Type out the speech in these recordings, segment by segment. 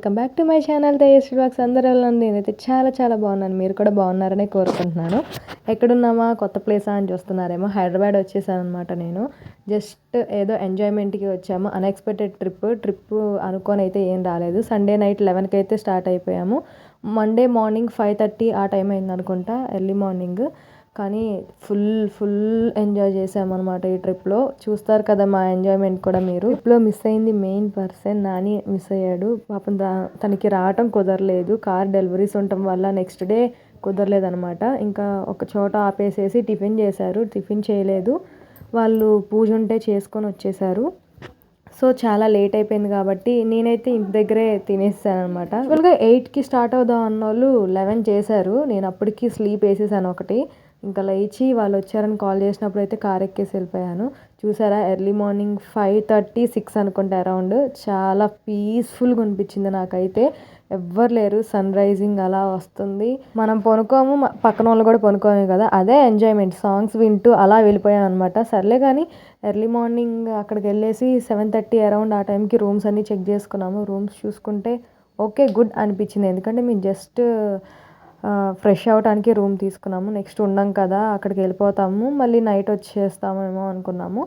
Welcome back to my channel Tejaswi box అందరూ ఎలా నేనైతే చాలా చాలా బాగున్నాను. మీరు కూడా బాగున్నారని కోరుకుంటున్నాను. ఎక్కడున్నామా? కొత్త ప్లేసా అని చూస్తున్నారేమో. హైదరాబాద్ వచ్చేసాను అనమాట నేను. జస్ట్ ఏదో ఎంజాయ్మెంట్కి వచ్చాము. అన్ఎక్స్పెక్టెడ్ ట్రిప్ ట్రిప్ అనుకొని అయితే ఏం రాలేదు. సండే నైట్ లెవెన్కి అయితే స్టార్ట్ అయిపోయాము. మండే మార్నింగ్ ఫైవ్ థర్టీ ఆ టైం అయింది అనుకుంటా ఎర్లీ మార్నింగ్ కానీ ఫుల్ ఫుల్ ఎంజాయ్ చేసామన్నమాట ఈ ట్రిప్లో. చూస్తారు కదా మా ఎంజాయ్మెంట్ కూడా మీరు. ట్రిప్లో మిస్ అయింది మెయిన్ పర్సన్ నాని మిస్ అయ్యాడు. పాపం తనకి రావటం కుదరలేదు. కార్ డెలివరీస్ ఉండటం వల్ల నెక్స్ట్ డే కుదరలేదనమాట ఇంకా ఒక చోట ఆపేసేసి టిఫిన్ చేశారు. టిఫిన్ చేయలేదు. వాళ్ళు పూజ ఉంటే చేసుకొని వచ్చేసారు. సో చాలా లేట్ అయిపోయింది కాబట్టి నేనైతే ఇంటి దగ్గరే తినేసాను అనమాట యాక్చువల్గా ఎయిట్కి స్టార్ట్ అవుదాం అన్న వాళ్ళు లెవెన్ చేశారు. నేను అప్పటికి స్లీప్ వేసేసాను ఒకటి. ఇంకా లేచి వాళ్ళు వచ్చారని కాల్ చేసినప్పుడు అయితే కార్ ఎక్కేసి వెళ్ళిపోయాను. చూసారా? Early morning five thirty six అనుకుంటా అరౌండ్. చాలా పీస్ఫుల్గా అనిపించింది నాకైతే. ఎవ్వరు లేరు. సన్ రైజింగ్ అలా వస్తుంది. మనం పొనుకోము పక్కన వాళ్ళు కూడా పనుకోము కదా. అదే ఎంజాయ్మెంట్. సాంగ్స్ వింటూ అలా వెళ్ళిపోయాం అనమాట సర్లే కానీ ఎర్లీ మార్నింగ్ అక్కడికి వెళ్ళేసి సెవెన్ థర్టీ అరౌండ్ ఆ టైంకి రూమ్స్ అన్నీ చెక్ చేసుకున్నాము. రూమ్స్ చూసుకుంటే ఓకే గుడ్ అనిపించింది. ఎందుకంటే మేము జస్ట్ ఫ్రెష్ అవడానికి రూమ్ తీసుకున్నాము. నెక్స్ట్ ఉండం కదా అక్కడికి వెళ్ళిపోతాము. మళ్ళీ నైట్ వచ్చేస్తామేమో అనుకున్నాము.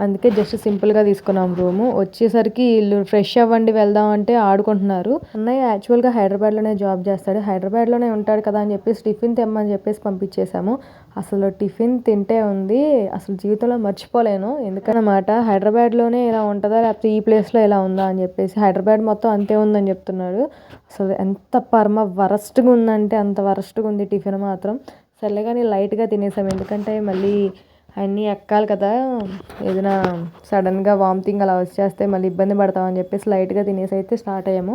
అందుకే జస్ట్ సింపుల్గా తీసుకున్నాం రూము. వచ్చేసరికి వీళ్ళు ఫ్రెష్ అవ్వండి వెళ్దాం అంటే ఆడుకుంటున్నారు. అన్నయ్య యాక్చువల్గా హైదరాబాద్లోనే జాబ్ చేస్తాడు. హైదరాబాద్లోనే ఉంటాడు కదా అని చెప్పేసి టిఫిన్ తెమ్మని చెప్పేసి పంపించేశాము. అసలు టిఫిన్ తింటే ఉంది అసలు జీవితంలో మర్చిపోలేను. ఎందుకన్నమాట హైదరాబాద్లోనే ఇలా ఉంటుందా లేకపోతే ఈ ప్లేస్లో ఇలా ఉందా అని చెప్పేసి హైదరాబాద్ మొత్తం అంతే ఉందని చెప్తున్నాడు. అసలు ఎంత పరమ వరస్ట్గా ఉందంటే అంత వరస్ట్గా ఉంది టిఫిన్ మాత్రం. సర్లే కానీ లైట్గా తినేసాం. ఎందుకంటే మళ్ళీ అన్నీ ఎక్కాలి కదా. ఏదైనా సడన్గా వామిటింగ్ అలా వచ్చేస్తే మళ్ళీ ఇబ్బంది పడతామని చెప్పేసి లైట్గా తినేసి అయితే స్టార్ట్ అయ్యాము.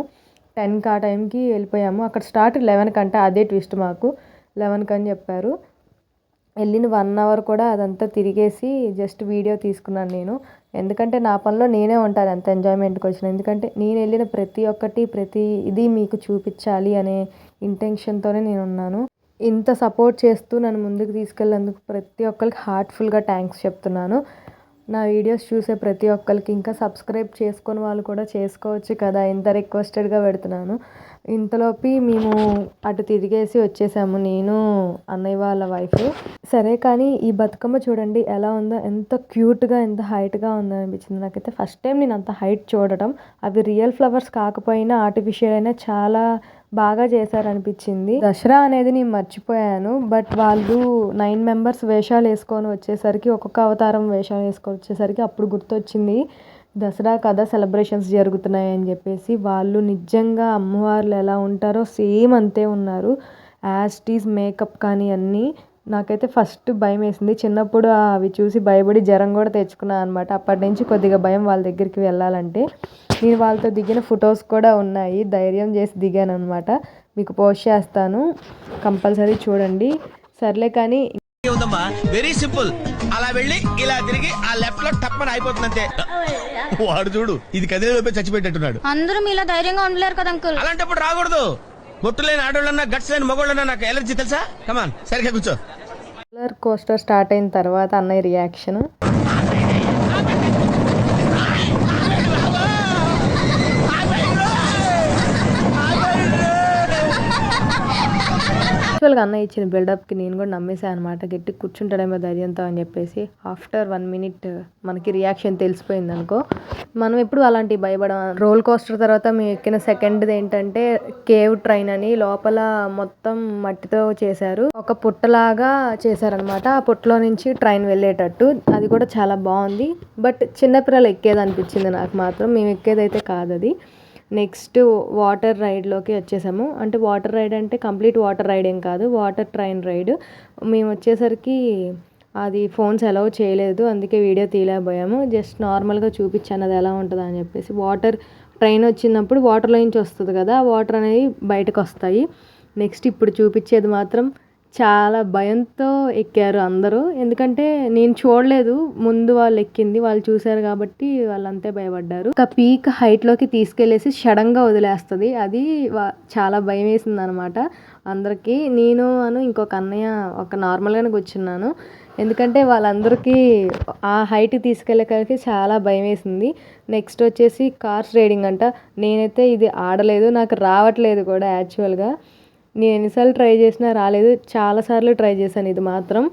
టెన్కి ఆ టైంకి వెళ్ళిపోయాము. అక్కడ స్టార్ట్ లెవెన్కి అంటే అదే ట్విస్ట్ మాకు. లెవెన్కి అని చెప్పారు. వెళ్ళిన వన్ అవర్ కూడా అదంతా తిరిగేసి జస్ట్ వీడియో తీసుకున్నాను నేను. ఎందుకంటే నా పనిలో నేనే ఉంటాను ఎంత ఎంజాయ్మెంట్కి వచ్చిన. ఎందుకంటే నేను వెళ్ళిన ప్రతి ఒక్కటి ప్రతి ఇది మీకు చూపించాలి అనే ఇంటెన్షన్తోనే నేను ఉన్నాను ఇంత సపోర్ట్ చేస్తూ నన్ను ముందుకు తీసుకెళ్ళేందుకు ప్రతి ఒక్కరికి హార్ట్ఫుల్గా థ్యాంక్స్ చెప్తున్నాను. నా వీడియోస్ చూసే ప్రతి ఒక్కరికి ఇంకా సబ్స్క్రైబ్ చేసుకుని వాళ్ళు కూడా చేసుకోవచ్చు కదా ఇంత రిక్వెస్టెడ్గా పెడుతున్నాను. ఇంతలోపి మేము అటు తిరిగేసి వచ్చేసాము నేను అన్నయ్య వాళ్ళ వైఫ్ సరే కానీ ఈ బతుకమ్మ చూడండి ఎలా ఉందో ఎంత క్యూట్గా ఎంత హైట్గా ఉందో అనిపించింది. నాకైతే ఫస్ట్ టైం నేను అంత హైట్ చూడటం. అవి రియల్ ఫ్లవర్స్ కాకపోయినా ఆర్టిఫిషియల్ అయినా చాలా బాగా చేశారనిపించింది. దసరా అనేది నేను మర్చిపోయాను. బట్ వాళ్ళు నైన్ మెంబర్స్ వేషాలు వేసుకొని వచ్చేసరికి ఒక్కొక్క అవతారం వేషాలు వేసుకొని వచ్చేసరికి అప్పుడు గుర్తొచ్చింది దసరా కదా సెలబ్రేషన్స్ జరుగుతున్నాయి అని చెప్పేసి. వాళ్ళు నిజంగా అమ్మవార్లు ఎలా ఉంటారో సేమ్ అంతే ఉన్నారు. యాజ్ మేకప్ కానీ అన్నీ. నాకైతే ఫస్ట్ భయం వేసింది. చిన్నప్పుడు అవి చూసి భయపడి జ్వరం కూడా తెచ్చుకున్నాను అనమాట అప్పటి నుంచి కొద్దిగా భయం వాళ్ళ దగ్గరికి వెళ్ళాలంటే. నేను వాళ్ళతో దిగిన ఫొటోస్ కూడా ఉన్నాయి. ధైర్యం చేసి దిగాను అనమాట మీకు పోస్ట్ చేస్తాను. కంపల్సరీ చూడండి. సర్లే కానీ ఉందమ్మా వెరీ సింపుల్ అలా వెళ్ళి ఇలా తిరిగి ఆ లెఫ్ట్లో టప్పని అయిపోతుంది అంతే వాడు చూడు ఇది కదిలే లోపే చచ్చిపెట్టేట్టున్నాడు అందరూ మీలా ధైర్యంగా ఉండలేరు కదా అంకుల్? అలాంటప్పుడు రాకూడదు. బొట్టు లేని ఆడోళ్ళన్నా గట్స్ లేని మగోళ్ళన్నా నాకు ఎలర్జీ తెలుసా? కమాన్ సరిగ్గా కూర్చో. రోలర్ కోస్టర్ స్టార్ట్ అయిన తర్వాత అన్నయ్య రియాక్షన్ యాక్చువల్గా అన్న ఇచ్చిన బిల్డప్కి నేను కూడా నమ్మేసాను అనమాట గట్టి కూర్చుంటాడేమో ధైర్యంతో అని చెప్పేసి ఆఫ్టర్ వన్ మినిట్ మనకి రియాక్షన్ తెలిసిపోయింది అనుకో మనం ఎప్పుడు అలాంటి భయపడం రోల్ కోస్టర్ తర్వాత మేము ఎక్కిన సెకండ్ది ఏంటంటే కేవ్ ట్రైన్ అని లోపల మొత్తం మట్టితో చేశారు. ఒక పుట్టలాగా చేశారనమాట ఆ పుట్టలో నుంచి ట్రైన్ వెళ్ళేటట్టు. అది కూడా చాలా బాగుంది. బట్ చిన్నపిల్లలు ఎక్కేది అనిపించింది నాకు మాత్రం. మేము ఎక్కేదైతే కాదు అది నెక్స్ట్ వాటర్ రైడ్లోకి వచ్చేసాము. అంటే వాటర్ రైడ్ అంటే కంప్లీట్ వాటర్ రైడ్ ఏం కాదు వాటర్ ట్రైన్ రైడ్. మేము వచ్చేసరికి అది ఫోన్స్ అలౌ చేయలేదు అందుకే వీడియో తీయలేకపోయాము. జస్ట్ నార్మల్గా చూపించాను అది ఎలా ఉంటుందో అని చెప్పేసి. వాటర్ ట్రైన్ వచ్చినప్పుడు వాటర్లో నుంచి వస్తుంది కదా ఆ వాటర్ అనేది బయటకు వస్తాయి. నెక్స్ట్ ఇప్పుడు చూపించేది మాత్రం చాలా భయంతో ఎక్కారు అందరూ. ఎందుకంటే నేను చూడలేదు. ముందు వాళ్ళు ఎక్కింది వాళ్ళు చూశారు కాబట్టి వాళ్ళు అంతే భయపడ్డారు. ఒక పీక్ హైట్లోకి తీసుకెళ్ళేసి సడన్గా వదిలేస్తుంది. అది చాలా భయం వేసింది అనమాట అందరికీ నేను అను ఇంకొక అన్నయ్య ఒక నార్మల్గానే కూర్చున్నాను. ఎందుకంటే వాళ్ళందరికీ ఆ హైట్ తీసుకెళ్ళేసరికి చాలా భయం వేసింది నెక్స్ట్ వచ్చేసి కార్స్ రైడింగ్ అంట. నేనైతే ఇది ఆడలేదు. నాకు రావట్లేదు కూడా యాక్చువల్గా. నేను ఎన్నిసార్లు ట్రై చేసినా రాలేదు. చాలాసార్లు ట్రై చేశాను ఇది మాత్రం.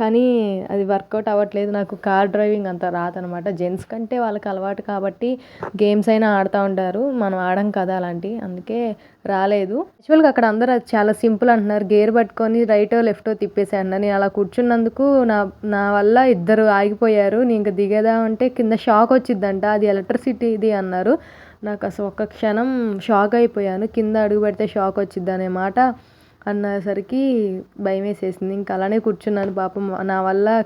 కానీ అది వర్కౌట్ అవ్వట్లేదు. నాకు కార్ డ్రైవింగ్ అంత రాదనమాట. జెంట్స్ కంటే వాళ్ళకి అలవాటు కాబట్టి గేమ్స్ అయినా ఆడుతూ ఉంటారు. మనం ఆడం కదా అలాంటి. అందుకే రాలేదు. యాక్చువల్గా అక్కడ అందరూ అది చాలా సింపుల్ అంటున్నారు. గేర్ పట్టుకొని రైటో లెఫ్టో తిప్పేసి అన్నారు నేను అలా కూర్చున్నందుకు నా నా వల్ల ఇద్దరు ఆగిపోయారు. నేను ఇంకా దిగేదా అంటే కింద షాక్ వచ్చిద్దంట. అది ఎలక్ట్రిసిటీ ఇది అన్నారు. నాకు అసలు ఒక్క క్షణం షాక్ అయిపోయాను. కింద అడుగు పెడితే షాక్ వచ్చిద్ది అనే మాట అన్నసరికి భయం వేసేసింది ఇంకా అలానే కూర్చున్నాను పాపం. నా వల్ల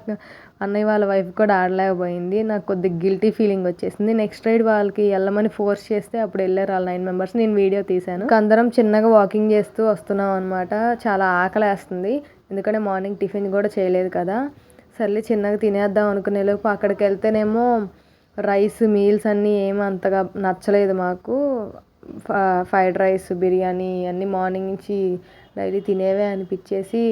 అన్నయ్య వాళ్ళ వైఫ్ కూడా ఆడలేకపోయింది. నాకు కొద్దిగా గిల్టీ ఫీలింగ్ వచ్చేసింది. నెక్స్ట్ రైడ్ వాళ్ళకి వెళ్ళమని ఫోర్స్ చేస్తే అప్పుడు వెళ్ళారు వాళ్ళ నైన్ మెంబర్స్. నేను వీడియో తీశాను. అందరం చిన్నగా వాకింగ్ చేస్తూ వస్తున్నాం అనమాట చాలా ఆకలేస్తుంది. ఎందుకంటే మార్నింగ్ టిఫిన్ కూడా చేయలేదు కదా. సర్లే చిన్నగా తినేద్దాం అనుకునే లోపు అక్కడికి వెళ్తేనేమో రైస్ మీల్స్ అన్నీ ఏమి అంతగా నచ్చలేదు మాకు. ఫ- ఫ్రైడ్ రైస్ బిర్యానీ అన్నీ మార్నింగ్ నుంచి డైలీ తినేవే అనిపించేసి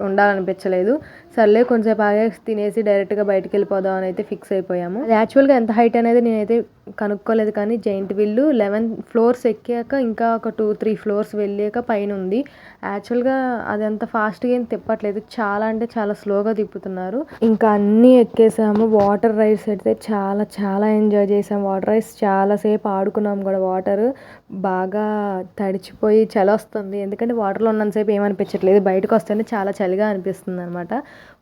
ఉండాలనిపించలేదు. సర్లే కొంచెంసేపు ఆగేసి తినేసి డైరెక్ట్గా బయటికి వెళ్ళిపోదాం అని అయితే ఫిక్స్ అయిపోయాము. అది యాక్చువల్గా ఎంత హైట్ అనేది నేనైతే కనుక్కోలేదు కానీ జైంట్ విల్లు లెవెన్ ఫ్లోర్స్ ఎక్కాక ఇంకా ఒక టూ త్రీ ఫ్లోర్స్ వెళ్ళాక పైన ఉంది. యాక్చువల్గా అది అంత ఫాస్ట్గా ఏం తిప్పట్లేదు. చాలా అంటే చాలా స్లోగా తిప్పుతున్నారు. ఇంకా అన్నీ ఎక్కేసాము. వాటర్ రైడ్స్ అయితే చాలా చాలా ఎంజాయ్ చేసాం. వాటర్ రైడ్స్ చాలాసేపు ఆడుకున్నాం కూడా. వాటర్ బాగా తడిచిపోయి చలి వస్తుంది. ఎందుకంటే వాటర్లో ఉన్నంతసేపు ఏమనిపించట్లేదు. బయటకు వస్తేనే చాలా చలిగా అనిపిస్తుంది అనమాట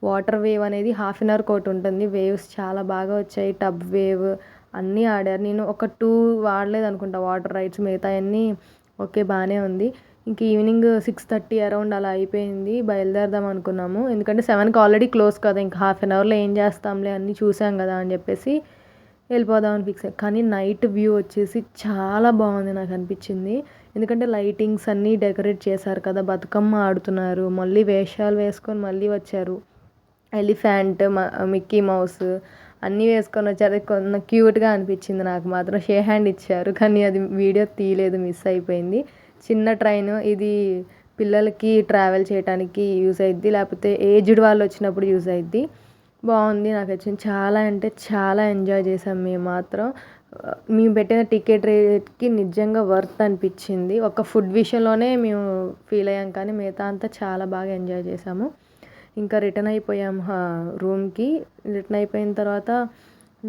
వాటర్ వేవ్ అనేది హాఫ్ అన్ అవర్ కోటి ఉంటుంది. వేవ్స్ చాలా బాగా వచ్చాయి. టబ్ వేవ్ అన్నీ ఆడారు. నేను ఒక టూ వాడలేదు అనుకుంటా వాటర్ రైడ్స్ మిగతా అన్నీ ఓకే బాగానే ఉంది. ఇంక ఈవినింగ్ సిక్స్ థర్టీ అరౌండ్ అలా అయిపోయింది. బయలుదేరదాం అనుకున్నాము. ఎందుకంటే సెవెన్కి ఆల్రెడీ క్లోజ్ కదా. ఇంకా హాఫ్ అన్ అవర్లో ఏం చేస్తాంలే అన్నీ చూసాం కదా అని చెప్పేసి వెళ్ళిపోదామని ఫిక్స్ కానీ నైట్ వ్యూ వచ్చేసి చాలా బాగుంది నాకు అనిపించింది. ఎందుకంటే లైటింగ్స్ అన్నీ డెకరేట్ చేశారు కదా బతుకమ్మ ఆడుతున్నారు. మళ్ళీ వేషాలు వేసుకొని మళ్ళీ వచ్చారు. ఎలిఫెంట్ మిక్కీ మౌస్ అన్నీ వేసుకొని వచ్చారు. కొంత క్యూట్గా అనిపించింది నాకు మాత్రం. షే హ్యాండ్ ఇచ్చారు కానీ అది వీడియో తీయలేదు మిస్ అయిపోయింది. చిన్న ట్రైన్ ఇది పిల్లలకి ట్రావెల్ చేయడానికి యూజ్ అయ్యిద్ది లేకపోతే ఏజ్డ్ వాళ్ళు వచ్చినప్పుడు యూజ్ అయ్యిద్ది బాగుంది నాకు వచ్చింది చాలా అంటే చాలా ఎంజాయ్ చేసాం మేము మాత్రం. మేము పెట్టిన టికెట్ రేట్కి నిజంగా వర్త్ అనిపించింది. ఒక ఫుడ్ విషయంలోనే మేము ఫీల్ అయ్యాం కానీ మిగతా అంతా చాలా బాగా ఎంజాయ్ చేసాము ఇంకా రిటర్న్ అయిపోయాం రూమ్కి రిటర్న్ అయిపోయిన తర్వాత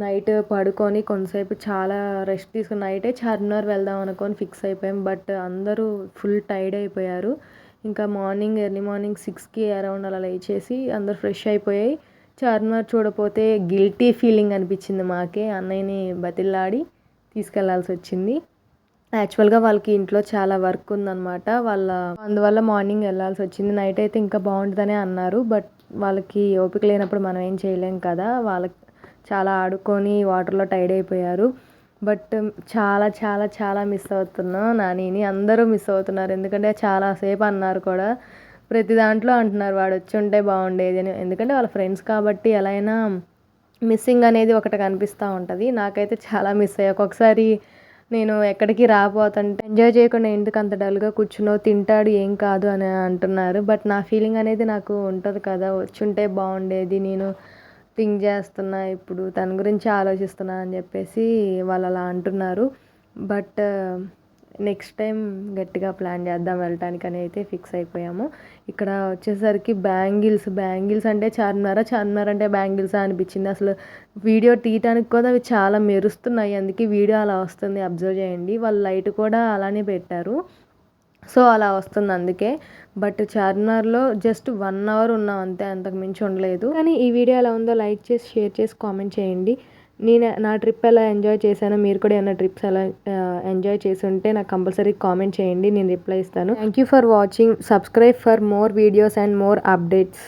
నైట్ పడుకొని కొంతసేపు చాలా రెస్ట్ తీసుకుని నైటే చార్మినార్ వెళ్దాం అనుకొని ఫిక్స్ అయిపోయాం. బట్ అందరూ ఫుల్ టైర్డ్ అయిపోయారు. ఇంకా మార్నింగ్ ఎర్లీ మార్నింగ్ సిక్స్కి అరౌండ్ అలా లేచేసి అందరూ ఫ్రెష్ అయిపోయాయి. చార్మినార్ చూడపోతే గిల్టీ ఫీలింగ్ అనిపించింది మాకే. అన్నయ్యని బతిల్లాడి తీసుకెళ్ళాల్సి వచ్చింది. యాక్చువల్గా వాళ్ళకి ఇంట్లో చాలా వర్క్ ఉందన్నమాట. వాళ్ళ అందువల్ల మార్నింగ్ వెళ్ళాల్సి వచ్చింది. నైట్ అయితే ఇంకా బాగుంటుందనే అన్నారు. బట్ వాళ్ళకి ఓపిక లేనప్పుడు మనం ఏం చేయలేం కదా. వాళ్ళకి చాలా ఆడుకొని వాటర్లో టైడ్ అయిపోయారు. బట్ చాలా చాలా చాలా మిస్ అవుతున్నాం నానిని. అందరూ మిస్ అవుతున్నారు. ఎందుకంటే చాలాసేపు అన్నారు కూడా. ప్రతి దాంట్లో అంటున్నారు వాడు వచ్చి ఉంటే బాగుండేది అని. ఎందుకంటే వాళ్ళ ఫ్రెండ్స్ కాబట్టి ఎలా అయినా మిస్సింగ్ అనేది ఒకటి కనిపిస్తూ ఉంటుంది. నాకైతే చాలా మిస్ అయ్యా. ఒక్కొక్కసారి నేను ఎక్కడికి రాపోతుంటే ఎంజాయ్ చేయకుండా ఎందుకు అంత డల్గా కూర్చునో తింటాడు ఏం కాదు అని అంటున్నారు. బట్ నా ఫీలింగ్ అనేది నాకు ఉంటుంది కదా వచ్చుంటే బాగుండేది నేను థింక్ చేస్తున్నా ఇప్పుడు తన గురించి ఆలోచిస్తున్నా అని చెప్పేసి వాళ్ళు అలా అంటున్నారు. బట్ నెక్స్ట్ టైం గట్టిగా ప్లాన్ చేద్దాం వెళ్ళటానికి అని అయితే ఫిక్స్ అయిపోయాము. ఇక్కడ వచ్చేసరికి బ్యాంగిల్స్ బ్యాంగిల్స్ అంటే చార్మినారా? చార్మినార్ అంటే బ్యాంగిల్సా అనిపించింది. అసలు వీడియో తీయటానికి కూడా అవి చాలా మెరుస్తున్నాయి. అందుకే వీడియో అలా వస్తుంది. అబ్జర్వ్ చేయండి. వాళ్ళు లైట్ కూడా అలానే పెట్టారు. సో అలా వస్తుంది అందుకే. బట్ చార్మినార్లో జస్ట్ వన్ అవర్ ఉన్నాం అంతే. అంతకు మించి ఉండలేదు. కానీ ఈ వీడియో ఎలా ఉందో లైక్ చేసి షేర్ చేసి కామెంట్ చేయండి. నేను నా ట్రిప్ ఎలా ఎంజాయ్ చేశానో మీరు కూడా ఏమైనా ట్రిప్స్ ఎలా ఎంజాయ్ చేసి ఉంటే నాకు కంపల్సరీ కామెంట్ చేయండి నేను రిప్లై ఇస్తాను. Thank you for watching subscribe for more videos and more updates